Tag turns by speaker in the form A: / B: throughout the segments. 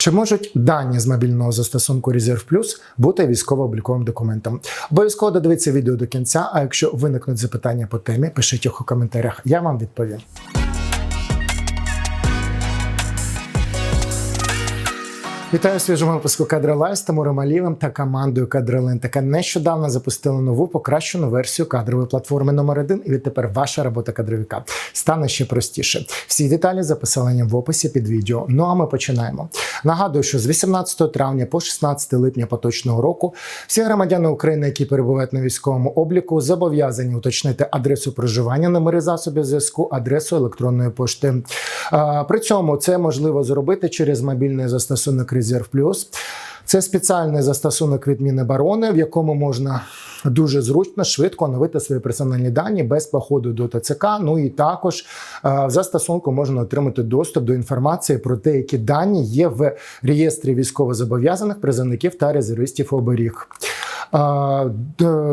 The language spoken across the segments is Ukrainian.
A: Чи можуть дані з мобільного застосунку Резерв Плюс бути військово-обліковим документом? Обов'язково додивіться відео до кінця. А якщо виникнуть запитання по темі, пишіть їх у коментарях. Я вам відповім. Вітаю в свіжому випуску Кадра з Тимуром Алієвим та командою Кадролин, яка нещодавно запустила нову покращену версію кадрової платформи номер 1 І відтепер ваша робота кадровика стане ще простіше. Всі деталі за посиланням в описі під відео. Ну а ми починаємо. Нагадую, що з 18 травня по 16 липня поточного року всі громадяни України, які перебувають на військовому обліку, зобов'язані уточнити адресу проживання, номери засобів зв'язку, адресу електронної пошти. При цьому це можливо зробити через мобільний застосунок Резерв Плюс. Це спеціальний застосунок від Міноборони, в якому можна дуже зручно, швидко оновити свої персональні дані без походу до ТЦК. Ну і також е, в застосунку можна отримати доступ до інформації про те, які дані є в реєстрі військовозобов'язаних призовників та резервістів оберіг. Е,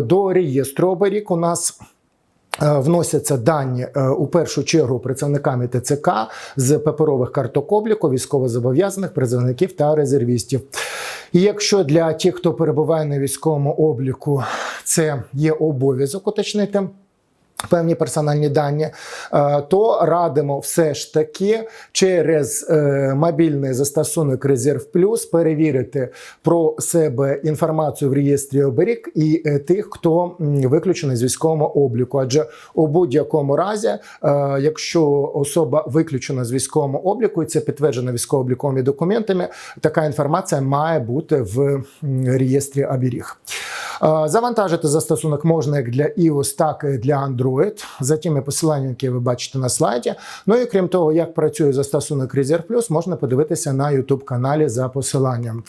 A: До реєстру оберіг у нас. Е, Вносяться дані у першу чергу працівниками ТЦК з паперових карток обліку, військовозобов'язаних призовників та резервістів. І якщо для тих, хто перебуває на військовому обліку, це є обов'язок уточнити. Певні персональні дані, е, то радимо все ж таки через е, мобільний застосунок Резерв Плюс перевірити про себе інформацію в реєстрі оберіг і е, тих, хто виключений з військового обліку. Адже у будь-якому разі, якщо особа виключена з військового обліку, і це підтверджено військово-обліковими документами, така інформація має бути в реєстрі оберіг. Е, Завантажити застосунок можна як для iOS, так і для Android за тими посиланнями, які ви бачите на слайді. Ну і крім того, як працює застосунок Резерв Плюс, можна подивитися на YouTube каналі за посиланням.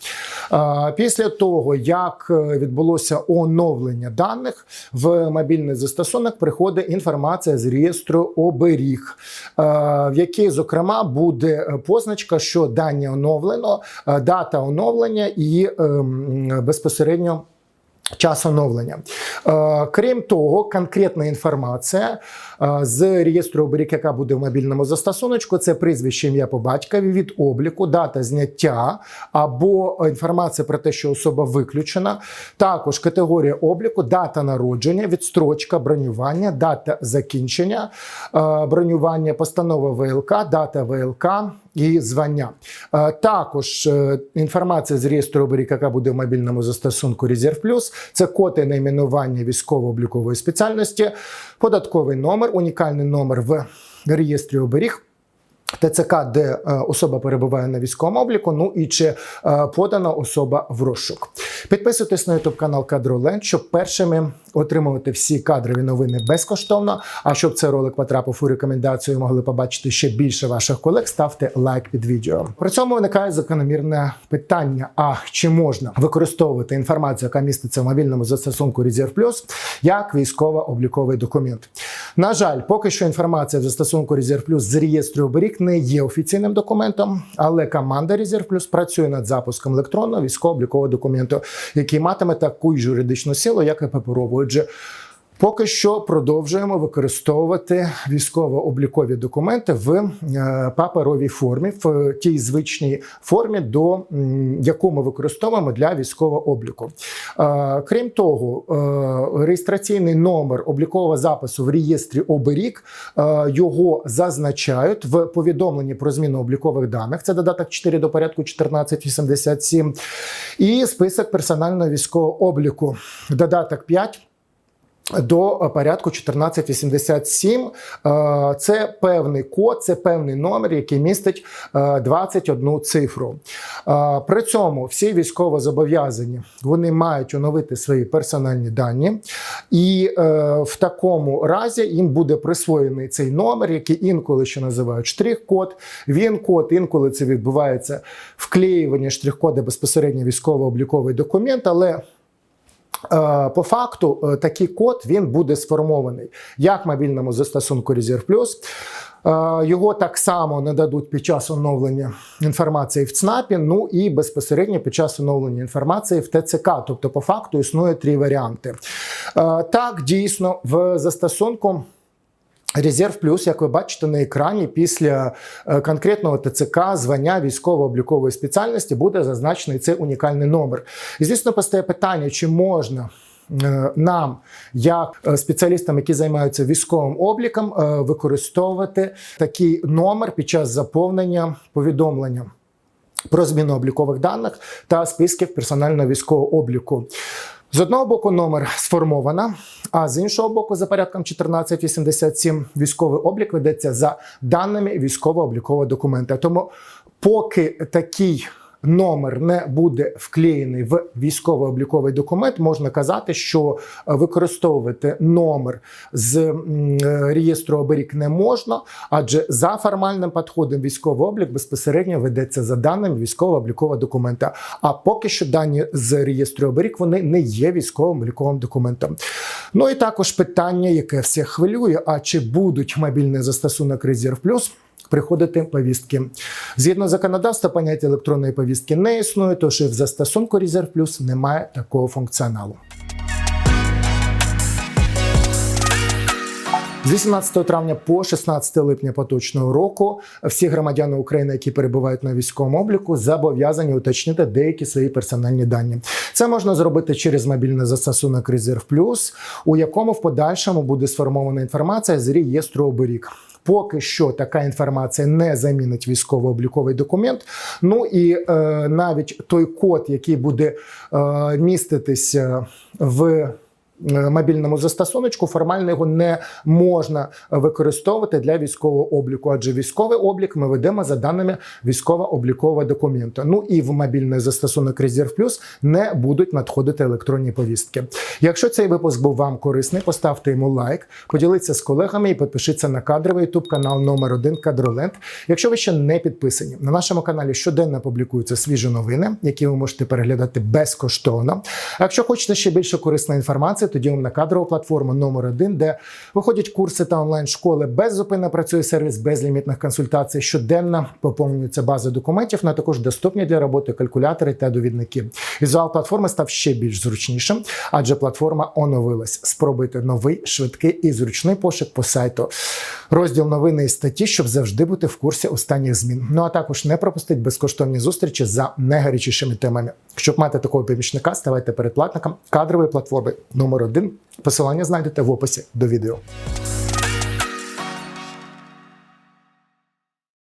A: Е, Після того, як е, відбулося оновлення даних, в мобільний застосунок приходить інформація з реєстру оберіг, в якій, зокрема, буде позначка, що дані оновлено, дата оновлення і ем, безпосередньо. Час оновлення. Е, Крім того, конкретна інформація з реєстру оберіг, яка буде в мобільному застосуночку, це прізвище ім'я по батькові від обліку, дата зняття або інформація про те, що особа виключена. Також категорія обліку, дата народження, відстрочка, бронювання, дата закінчення бронювання, постанова ВЛК, дата ВЛК. І звання. Також е, інформація з реєстру оберіг, яка буде в мобільному застосунку Резерв Плюс, це код і найменування військово-облікової спеціальності, податковий номер, унікальний номер в реєстрі оберіг. ТЦК, де е, особа перебуває на військовому обліку, ну і чи е, подана особа в розшук. Підписуйтесь на YouTube канал Кадроленд, щоб першими отримувати всі кадрові новини безкоштовно. А щоб цей ролик потрапив у рекомендацію, і могли побачити ще більше ваших колег, ставте лайк під відео. При цьому виникає закономірне питання: а чи можна використовувати інформацію, яка міститься в мобільному застосунку Резерв Плюс, як військово-обліковий документ? На жаль, поки що інформація в застосунку Резерв Плюс з реєстру оберіг не є офіційним документом, але команда Резерв Плюс працює над запуском електронного військово-облікового документу, який матиме таку ж юридичну силу, як і паперову. Отже, Поки що продовжуємо використовувати військово-облікові документи в е, паперовій формі, в тій звичній формі, до яку ми використовуємо для військового обліку. Е, Крім того, е, реєстраційний номер облікового запису в реєстрі оберіг його зазначають в повідомленні про зміну облікових даних. Це додаток 4 до порядку 1487. І список персонального військового обліку. Додаток 5 до порядку 1487. Е, Це певний код, це певний номер, який містить е, 21 цифру. Е, При цьому всі військовозобов'язані вони мають оновити свої персональні дані, і е, в такому разі їм буде присвоєний цей номер, який інколи ще називають штрих-код. Він код, інколи це відбувається вклеювання штрих-кода безпосередньо військово-обліковий документ, але Е, По факту, е, такий код він буде сформований як в мобільному застосунку Резерв Плюс. Е, Його так само нададуть під час оновлення інформації в ЦНАПі, ну і безпосередньо під час оновлення інформації в ТЦК. Тобто, по факту існує три варіанти. Е, Так, дійсно, в застосунку. Резерв плюс, як ви бачите на екрані, після е, конкретного ТЦК звання військово-облікової спеціальності буде зазначений цей унікальний номер. І звісно, постає питання, чи можна. е, Нам, як е, спеціалістам, які займаються військовим обліком, використовувати такий номер під час заповнення повідомлення про зміну облікових даних та списків персонального військового обліку. З одного боку, номер сформована, а з іншого боку, за порядком 1487 військовий облік ведеться за даними військово-облікового документа. Тому, поки такий номер не буде вклеєний в військово-обліковий документ, можна казати, що е, використовувати номер з е, реєстру оберіг не можна, адже за формальним підходом військовий облік безпосередньо ведеться за даними військово-облікового документа. А поки що дані з реєстру оберіг вони не є військовим обліковим документом. Ну і також питання, яке всіх хвилює: а чи будуть мобільний застосунок Резерв Плюс? Приходити повістки згідно законодавства, поняття електронної повістки не існує, тож і в застосунку Резерв Плюс немає такого функціоналу. З 18 травня по 16 липня поточного року всі громадяни України, які перебувають на військовому обліку, зобов'язані уточнити деякі свої персональні дані. Це можна зробити через мобільний застосунок Резерв Плюс, у якому в подальшому буде сформована інформація з реєстру оберіг. Поки що така інформація не замінить військово-обліковий документ. Ну і е, навіть той код, який буде е, міститися в е, мобільному застосуночку, формально його не можна використовувати для військового обліку, адже військовий облік ми ведемо за даними військово-облікового документа. Ну і в мобільний застосунок Резерв Плюс не будуть надходити електронні повістки. Якщо цей випуск був вам корисний, поставте йому лайк, поділіться з колегами і підпишіться на кадровий ютуб канал номер 1 Кадроленд. Якщо ви ще не підписані, на нашому каналі щоденно публікуються свіжі новини, які ви можете переглядати безкоштовно. А якщо хочете ще більше корисної інформації, тоді на кадрову платформу номер 1 де виходять курси та онлайн-школи. Беззупинно працює сервіс безлімітних консультацій. Щоденно поповнюється база документів, на також доступні для роботи калькулятори та довідники. Візуал платформи став ще більш зручнішим, адже платформа оновилась. Спробуйте новий, швидкий і зручний пошук по сайту. Розділ новини і статті, щоб завжди бути в курсі останніх змін. Ну а також не пропустіть безкоштовні зустрічі за найгарячішими темами. Щоб мати такого помічника, ставайте передплатником кадрової платформи номер 1 Посилання знайдете в описі до відео.